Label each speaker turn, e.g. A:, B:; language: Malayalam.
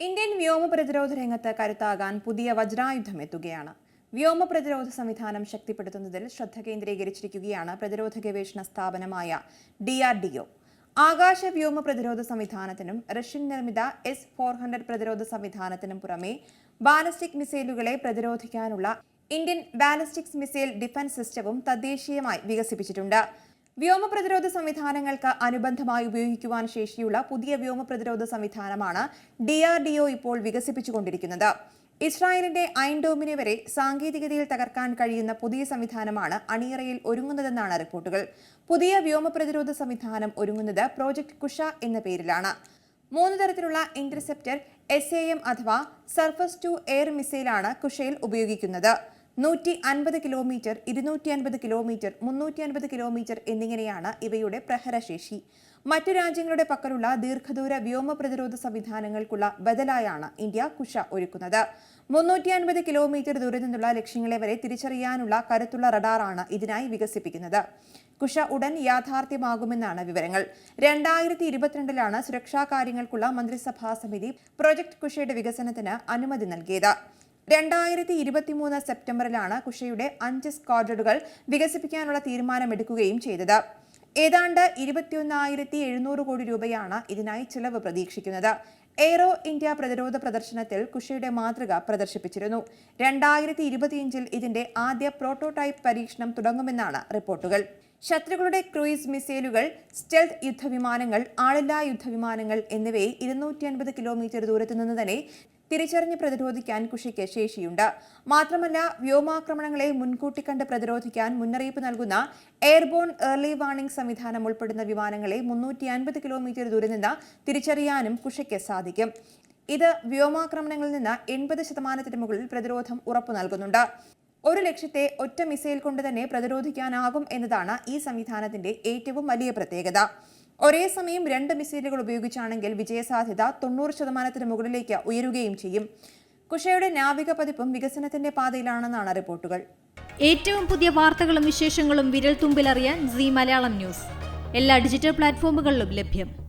A: ഇന്ത്യൻ വ്യോമ പ്രതിരോധ രംഗത്ത് കരുത്താകാൻ പുതിയ വജ്രായുധം എത്തുകയാണ്. വ്യോമ പ്രതിരോധ സംവിധാനം ശക്തിപ്പെടുത്തുന്നതിൽ ശ്രദ്ധ കേന്ദ്രീകരിച്ചിരിക്കുകയാണ് പ്രതിരോധ ഗവേഷണ സ്ഥാപനമായ ഡി ആർ ഡി ഒ. ആകാശ വ്യോമ പ്രതിരോധ സംവിധാനത്തിനും റഷ്യൻ നിർമ്മിത എസ് ഫോർ ഹൺഡ്രഡ് പ്രതിരോധ സംവിധാനത്തിനും പുറമെ ബാലിസ്റ്റിക് മിസൈലുകളെ പ്രതിരോധിക്കാനുള്ള ഇന്ത്യൻ ബാലിസ്റ്റിക്സ് മിസൈൽ ഡിഫൻസ് സിസ്റ്റവും തദ്ദേശീയമായി വികസിപ്പിച്ചിട്ടുണ്ട്. വ്യോമ പ്രതിരോധ സംവിധാനങ്ങൾക്ക് അനുബന്ധമായി ഉപയോഗിക്കുവാൻ ശേഷിയുള്ള പുതിയ വ്യോമ പ്രതിരോധ സംവിധാനമാണ് ഡി ആർ ഡി ഒ ഇപ്പോൾ വികസിപ്പിച്ചുകൊണ്ടിരിക്കുന്നത്. ഇസ്രായേലിന്റെ ഐൻഡോമിനെ വരെ സാങ്കേതികതയിൽ തകർക്കാൻ കഴിയുന്ന പുതിയ സംവിധാനമാണ് അണിയറയിൽ ഒരുങ്ങുന്നതെന്നാണ് റിപ്പോർട്ടുകൾ. പുതിയ വ്യോമ പ്രതിരോധ സംവിധാനം ഒരുങ്ങുന്നത് പ്രോജക്ട് കുഷ എന്ന പേരിലാണ്. മൂന്ന് തരത്തിലുള്ള ഇന്റർസെപ്റ്റർ എസ് എ എം അഥവാ സർഫസ് ടു എയർ മിസൈലാണ് കുഷയിൽ ഉപയോഗിക്കുന്നത്. നൂറ്റി അൻപത് കിലോമീറ്റർ ഇരുന്നൂറ്റി അൻപത് കിലോമീറ്റർ മുന്നൂറ്റി അൻപത് കിലോമീറ്റർ എന്നിങ്ങനെയാണ് ഇവയുടെ പ്രഹരശേഷി. മറ്റു രാജ്യങ്ങളുടെ പക്കലുള്ള ദീർഘദൂര വ്യോമ പ്രതിരോധ സംവിധാനങ്ങൾക്കുള്ള ബദലായാണ് ഇന്ത്യ കുഷ ഒരുക്കുന്നത്. മുന്നൂറ്റി അൻപത് കിലോമീറ്റർ ദൂരെ നിന്നുള്ള ലക്ഷ്യങ്ങളെ വരെ തിരിച്ചറിയാനുള്ള കരുത്തുള്ള റഡാറാണ് ഇതിനായി വികസിപ്പിക്കുന്നത്. കുഷ ഉടൻ യാഥാർത്ഥ്യമാകുമെന്നാണ് വിവരങ്ങൾ. രണ്ടായിരത്തി ഇരുപത്തിരണ്ടിലാണ് സുരക്ഷാ കാര്യങ്ങൾക്കുള്ള മന്ത്രിസഭാ സമിതി പ്രൊജക്ട് കുഷയുടെ വികസനത്തിന് അനുമതി നൽകിയത്. രണ്ടായിരത്തി ഇരുപത്തിമൂന്ന് സെപ്റ്റംബറിലാണ് കുഷയുടെ അഞ്ച് സ്ക്വാഡുകൾ വികസിപ്പിക്കാനുള്ള തീരുമാനമെടുക്കുകയും ചെയ്തത്. ഏതാണ്ട് ഇരുപത്തിയൊന്നായിരത്തി എഴുന്നൂറ് കോടി രൂപയാണ് ഇതിനായി ചിലവ് പ്രതീക്ഷിക്കുന്നത്. എയ്റോ ഇന്ത്യ പ്രതിരോധ പ്രദർശനത്തിൽ കുഷയുടെ മാതൃക പ്രദർശിപ്പിച്ചിരുന്നു. രണ്ടായിരത്തി ഇരുപത്തിയഞ്ചിൽ ഇതിന്റെ ആദ്യ പ്രോട്ടോടൈപ്പ് പരീക്ഷണം തുടങ്ങുമെന്നാണ് റിപ്പോർട്ടുകൾ. ശത്രുക്കളുടെ ക്രൂയിസ് മിസൈലുകൾ സ്റ്റെൽത്ത് യുദ്ധവിമാനങ്ങൾ ആളില്ലാ യുദ്ധവിമാനങ്ങൾ എന്നിവയെ ഇരുന്നൂറ്റി അൻപത് കിലോമീറ്റർ ദൂരത്തു നിന്ന് തന്നെ തിരിച്ചറിഞ്ഞ് പ്രതിരോധിക്കാൻ കുഷിക്ക് ശേഷിയുണ്ട്. മാത്രമല്ല വ്യോമാക്രമണങ്ങളെ മുൻകൂട്ടി കണ്ട് പ്രതിരോധിക്കാൻ മുന്നറിയിപ്പ് നൽകുന്ന എയർബോൺ ഏർലി വാർണിംഗ് സംവിധാനം ഉൾപ്പെടുന്ന വിമാനങ്ങളെ മുന്നൂറ്റി അൻപത് കിലോമീറ്റർ ദൂരെ നിന്ന് തിരിച്ചറിയാനും കുഷിക്ക് സാധിക്കും. ഇത് വ്യോമാക്രമണങ്ങളിൽ നിന്ന് എൺപത് ശതമാനത്തിന് മുകളിൽ പ്രതിരോധം ഉറപ്പു നൽകുന്നുണ്ട്. ഒരു ലക്ഷ്യത്തെ ഒറ്റ മിസൈൽ കൊണ്ട് തന്നെ പ്രതിരോധിക്കാനാകും എന്നതാണ് ഈ സംവിധാനത്തിന്റെ ഏറ്റവും വലിയ പ്രത്യേകത. ഒരേ സമയം രണ്ട് മിസൈലുകൾ ഉപയോഗിച്ചാണെങ്കിൽ വിജയസാധ്യത തൊണ്ണൂറ് ശതമാനത്തിന് മുകളിലേക്ക് ഉയരുകയും ചെയ്യും. കുഷയുടെ നാവിക പതിപ്പും വികസനത്തിന്റെ പാതയിലാണെന്നാണ് റിപ്പോർട്ടുകൾ.
B: ഏറ്റവും പുതിയ വാർത്തകളും വിശേഷങ്ങളും വിരൽ തുമ്പിലറിയാൻ സി മലയാളം ന്യൂസ്. എല്ലാ ഡിജിറ്റൽ പ്ലാറ്റ്ഫോമുകളിലും ലഭ്യം.